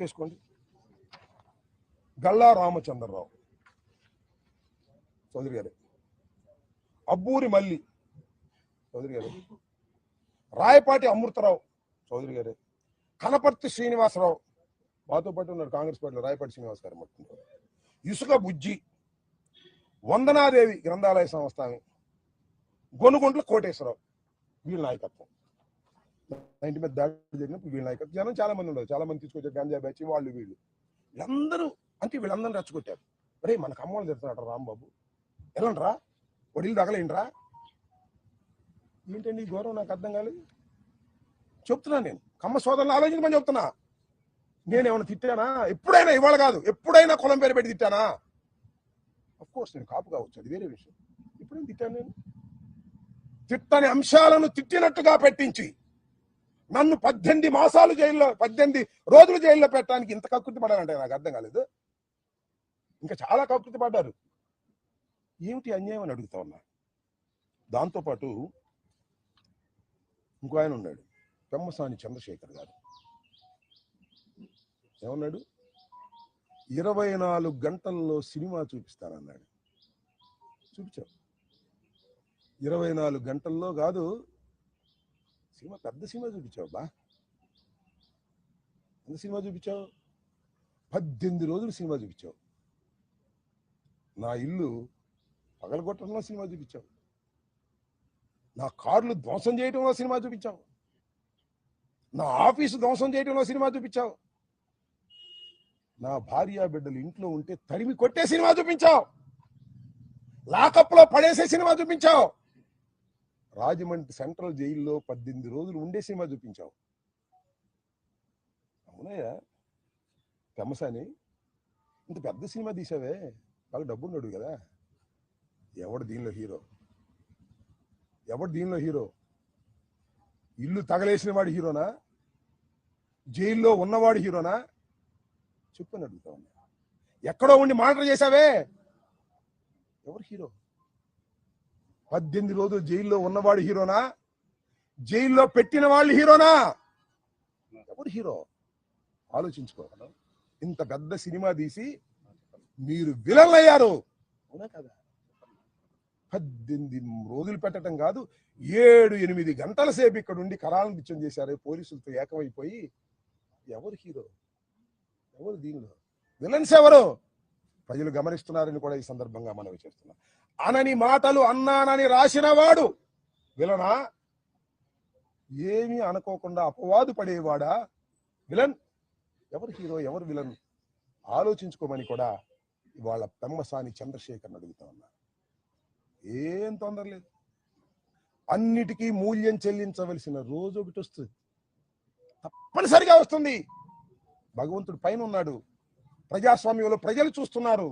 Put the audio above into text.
చేసుకోండి గల్లా రామచంద్రరావు చౌదరి గారు. అబ్బూరి మల్లి చౌదరి గారు. రాయపాటి అమృతరావు చౌదరి గారు. కనపర్తి శ్రీనివాసరావు. మాతో పాటు ఉన్నారు కాంగ్రెస్ పార్టీలో రాయపాటి శ్రీనివాస్ గారు మొత్తం ఇసుక బుజ్జి వందనాదేవి గ్రంథాలయ సంస్థ ఆమె. గొనుగుంట్ల కోటేశ్వరరావు వీళ్ళ నాయకత్వం. నా ఇంటి మీద దాడి జరిగినప్పుడు వీళ్ళ నాయకత్వం జనం చాలా మంది ఉండదు చాలా మంది తీసుకొచ్చారు. గంజా బ్యాచ్ వాళ్ళు వీళ్ళు. వీళ్ళందరూ అంటే వీళ్ళందరూ రెచ్చగొట్టారు. రే మనకు అమ్మవాళ్ళు తిడుతున్నాడు రాంబాబు ఎలాంట్రా వడిలు తగలేంట్రా? ఏంటండి ఈ గౌరవం నాకు అర్థం కాలేదు? చెప్తున్నా నేను. కమ్మ సోదరులు ఆలోచించమని చెప్తున్నా. నేనేమైనా తిట్టానా? ఎప్పుడైనా ఇవాళ కాదు. ఎప్పుడైనా కులం పేరు పెట్టి తిట్టానా? అఫ్ కోర్స్ నేను కాపు కావచ్చు. అది వేరే విషయం. ఇప్పుడేం తిట్టాను నేను. తిట్టని అంశాలను తిట్టినట్టుగా పెట్టించి నన్ను పద్దెనిమిది మాసాలు జైల్లో పద్దెనిమిది రోజులు జైల్లో పెట్టడానికి ఇంత కకృతి పడాలంటే నాకు అర్థం కాలేదు. ఇంకా చాలా కకృతి పడ్డారు. ఏమిటి అన్యాయం అని అడుగుతా ఉన్నా? దాంతోపాటు ఇంకో ఆయన ఉన్నాడు పెమ్మసాని చంద్రశేఖర్ గారు. ఏమన్నాడు? ఇరవై నాలుగు గంటల్లో సినిమా చూపిస్తానన్నాడు. చూపించావు. ఇరవై నాలుగు గంటల్లో కాదు సినిమా పెద్ద సినిమా చూపించావు బా ఎంత సినిమా చూపించావు? పద్దెనిమిది రోజులు సినిమా చూపించావు. నా ఇల్లు పగలగొట్టడంలో సినిమా చూపించావు. నా కార్లు ధ్వంసం చేయటంలో సినిమా చూపించావు. నా ఆఫీసు ధ్వంసం చేయటంలో సినిమా చూపించావు. నా భార్య బిడ్డలు ఇంట్లో ఉంటే తరిమి కొట్టే సినిమా చూపించావు. లాకప్లో పడేసే సినిమా చూపించావు. రాజమండ్రి సెంట్రల్ జైల్లో పద్దెనిమిది రోజులు ఉండే సినిమా చూపించావు. అవునయ్యా. పెమ్మసాని ఇంత పెద్ద సినిమా తీసావే. బాగా డబ్బున్నాడు కదా. ఎవడు దీనిలో హీరో? ఎవడు దీనిలో హీరో? ఇల్లు తగలేసిన వాడు హీరోనా? జైల్లో ఉన్నవాడు హీరోనా? చెప్పని అడుగుతా ఉన్నా. ఎక్కడో ఉండి మానిటర్ చేశావే. ఎవరు హీరో? పద్దెనిమిది రోజులు జైల్లో ఉన్నవాడు హీరోనా? జైల్లో పెట్టిన వాళ్ళు హీరోనా? ఎవరు హీరో? ఆలోచించుకో. ఇంత పెద్ద సినిమా తీసి మీరు విలన్ అయ్యారు అవునా కదా? పద్దెనిమిది రోజులు పెట్టడం కాదు ఏడు ఎనిమిది గంటల సేపు ఇక్కడ ఉండి కరాలను నిత్యం చేశారు. పోలీసులతో ఏకమైపోయి ఎవరు హీరో? ఎవరు దీనిలో? విలన్స్ ఎవరు? ప్రజలు గమనిస్తున్నారని కూడా ఈ సందర్భంగా మనవి చేస్తున్నాం అనని మాటలు అన్నానని రాసిన వాడు విలనా? ఏమీ అనుకోకుండా అపవాదు పడేవాడా? విలన్? ఎవరు హీరో ఎవరు విలన్? ఆలోచించుకోమని కూడా ఇవాళ పెమ్మసాని చంద్రశేఖర్ అడుగుతా ఉన్నా. ఏం తొందర లేదు. అన్నిటికీ మూల్యం చెల్లించవలసిన రోజు ఒకటి వస్తుంది. తప్పనిసరిగా వస్తుంది. భగవంతుడు పైన ఉన్నాడు. ప్రజాస్వామ్యంలో ప్రజలు చూస్తున్నారు.